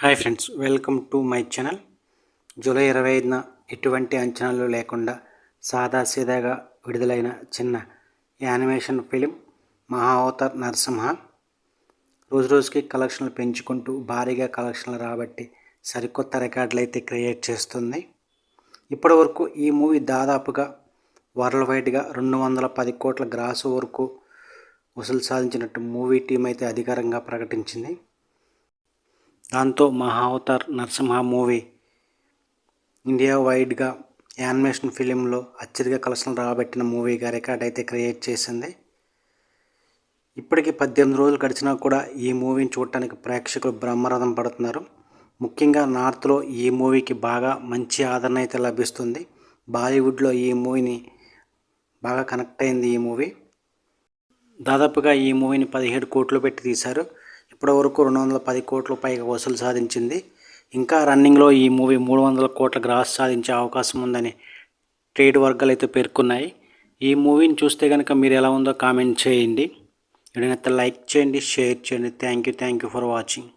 Hi friends welcome to my channel. July ఇరవై ఐదున ఎటువంటి అంచనాలు లేకుండా సాదాసీదాగా విడుదలైన చిన్న యానిమేషన్ ఫిలిం మహావతార్ నరసింహ. రోజు రోజుకి కలెక్షన్లు పెంచుకుంటూ భారీగా కలెక్షన్లు రాబట్టి సరికొత్త రికార్డులు అయితే క్రియేట్ చేస్తుంది. ఇప్పటివరకు ఈ మూవీ దాదాపుగా వరల్డ్ వైడ్గా రెండు వందల పది కోట్ల గ్రాసు వరకు వసూలు సాధించినట్టు మూవీ టీం అయితే అధికారంగా ప్రకటించింది. దాంతో మహావతార్ నరసింహ మూవీ ఇండియా వైడ్గా యానిమేషన్ ఫిలింలో అత్యధిక కలెక్షన్లు రాబట్టిన మూవీగా రికార్డ్ అయితే క్రియేట్ చేసింది. ఇప్పటికీ పద్దెనిమిది రోజులు గడిచినా కూడా ఈ మూవీని చూడటానికి ప్రేక్షకులు బ్రహ్మరథం పడుతున్నారు. ముఖ్యంగా నార్త్లో ఈ మూవీకి బాగా మంచి ఆదరణ అయితే లభిస్తుంది. బాలీవుడ్లో ఈ మూవీని బాగా కనెక్ట్ అయింది ఈ మూవీ. దాదాపుగా ఈ మూవీని పదిహేడు కోట్లు పెట్టి తీశారు. ఇప్పటివరకు రెండు వందల పది కోట్ల పైగా వసూలు సాధించింది. ఇంకా రన్నింగ్లో ఈ మూవీ మూడు వందల కోట్ల గ్రాస్ సాధించే అవకాశం ఉందని ట్రేడ్ వర్గాలు అయితే పేర్కొన్నాయి. ఈ మూవీని చూస్తే కనుక మీరు ఎలా ఉందో కామెంట్ చేయండి. వీడినైతే లైక్ చేయండి షేర్ చేయండి. Thank you thank you for watching.